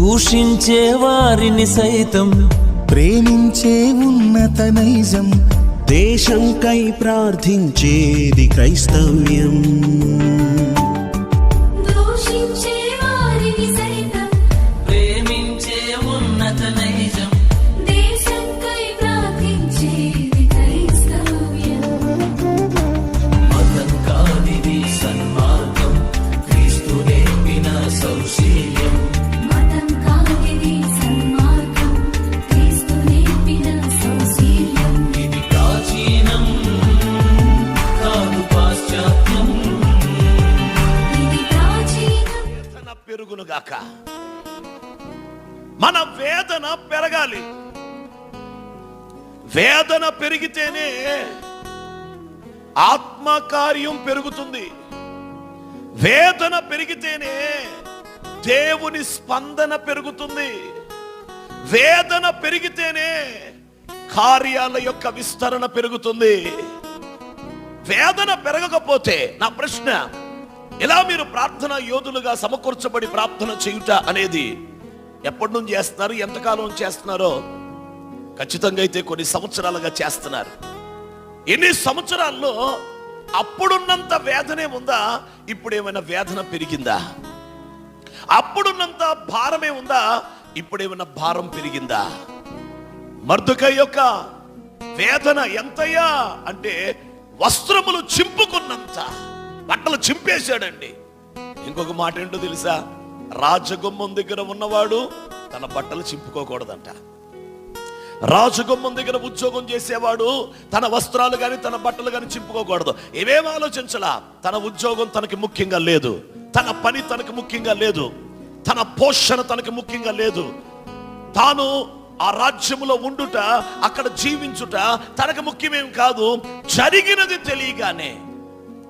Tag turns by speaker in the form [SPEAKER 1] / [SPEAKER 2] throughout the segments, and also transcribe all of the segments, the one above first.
[SPEAKER 1] దూషించే వారిని సైతం.
[SPEAKER 2] ప్రేమించే ఉన్నత నైజం
[SPEAKER 3] దేశంకై ప్రార్థించేది క్రైస్తవ్యం.
[SPEAKER 4] దూషించే
[SPEAKER 5] గాక. మన వేదన పెరగాలి. వేదన పెరిగితేనే ఆత్మకార్యం పెరుగుతుంది. వేదన పెరిగితేనే దేవుని స్పందన పెరుగుతుంది. వేదన పెరిగితేనే కార్యాల యొక్క విస్తరణ పెరుగుతుంది. వేదన పెరగకపోతే నా ప్రశ్న ఇలా మీరు ప్రార్థన యోధులుగా సమకూర్చబడి ప్రార్థన చేయుట అనేది ఎప్పటి నుంచి చేస్తున్నారు ఎంతకాలం చేస్తున్నారో ఖచ్చితంగా అయితే కొన్ని సంవత్సరాలుగా చేస్తున్నారు. ఎన్ని సంవత్సరాల్లో అప్పుడున్నంత వేదనే ఉందా ఇప్పుడు ఏమైనా వేదన పెరిగిందా? అప్పుడున్నంత భారమే ఉందా ఇప్పుడు ఏమైనా భారం పెరిగిందా? మర్దుక యొక్క వేదన ఎంతయ్యా అంటే వస్త్రములు చింపుకున్నంత. బట్టలు చింపేశాడండి. ఇంకొక మాట ఏంటో తెలుసా? రాజగుమ్మం దగ్గర ఉన్నవాడు తన బట్టలు చింపుకోకూడదంట. రాజగుమ్మం దగ్గర ఉద్యోగం చేసేవాడు తన వస్త్రాలు కానీ తన బట్టలు కానీ చింపుకోకూడదు. ఏమేమి ఆలోచించలా? తన ఉద్యోగం తనకి ముఖ్యంగా లేదు. తన పని తనకి ముఖ్యంగా లేదు. తన పోషణ తనకి ముఖ్యంగా లేదు. తాను ఆ రాజ్యములో ఉండుట అక్కడ జీవించుట తనకు ముఖ్యమేం కాదు జరిగినది తెలియగానే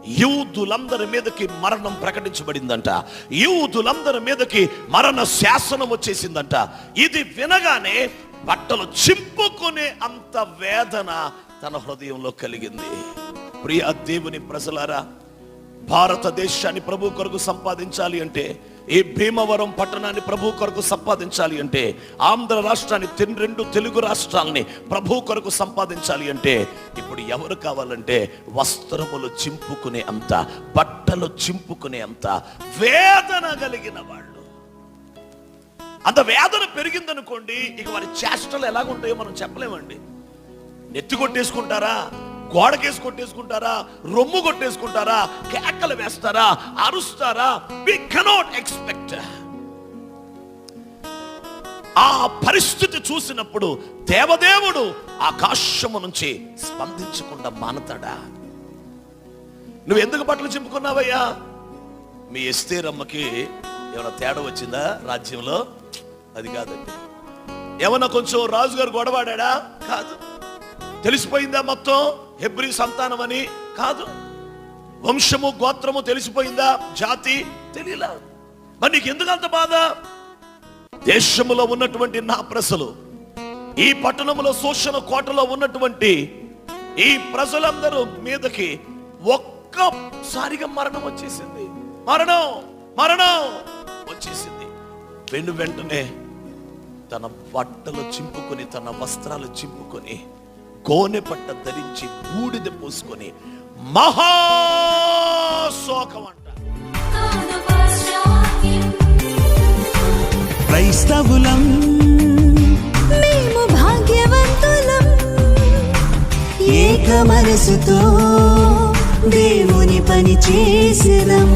[SPEAKER 5] యూదులందరి మీదకి మరణం ప్రకటించబడిందంట. యూదులందరి మీదకి మరణ శాసనం వచ్చేసిందంట. ఇది వినగానే బట్టలు చింపుకునే అంత వేదన తన హృదయంలో కలిగింది. ప్రియ దేవుని ప్రజలారా భారతదేశాన్ని ప్రభు కొరకు సంపాదించాలి అంటే ఈ భీమవరం పట్టణాన్ని ప్రభు కొరకు సంపాదించాలి అంటే ఆంధ్ర రాష్ట్రాన్ని తెన్ రెండు తెలుగు రాష్ట్రాలని ప్రభు కొరకు సంపాదించాలి అంటే ఇప్పుడు ఎవరు కావాలంటే వస్త్రములు చింపుకునే అంత బట్టలు చింపుకునే అంత వేదన కలిగిన వాళ్ళు. అంత వేదన పెరిగిందనుకోండి ఇక వారి చేష్టలు ఎలాగుంటాయో మనం చెప్పలేమండి. నెత్తి కొట్టేసుకుంటారా? గోడకేసి కొట్టేసుకుంటారా? రొమ్ము కొట్టేసుకుంటారా? కేకలు వేస్తారా? అరుస్తారా? వి కెనాట్ ఎక్స్పెక్ట్ ఆ పరిస్థితి చూసినప్పుడు దేవదేవుడు ఆకాశము నుంచి స్పందించకుండా మానతాడా? నువ్వు ఎందుకు బట్టలు చింపుకున్నావయ్యా? మీ ఎస్తేరమ్మకి ఏమైనా తేడా వచ్చిందా రాజ్యంలో? అది కాదండి. ఏమన్నా కొంచెం రాజుగారు గొడవాడా కాదు. తెలిసిపోయిందా మొత్తం? హెబ్రి సంతానం అని కాదు. వంశము గోత్రము తెలిసిపోయిందా? జాతి తెలియలా. మరి నీకు ఎందుకు అంత బాధ? దేశములో ఉన్నటువంటి నా ప్రజలు ఈ పట్టణములో శోషణ కోటలో ఉన్నటువంటి ఈ ప్రజలందరూ మీదకి ఒక్కసారిగా మరణం వచ్చేసింది. మరణం మరణం వచ్చేసింది. వెను వెంటనే తన బట్టలు చింపుకొని తన వస్త్రాలు చింపుకొని గోనె పట్ట ధరించి బూడిద పూసుకొని మహాశోకం అంట.
[SPEAKER 3] క్రైస్తవులం.
[SPEAKER 6] మేము భాగ్యవంతులం. ఏక మనసుతో దేవుని పని చేసినం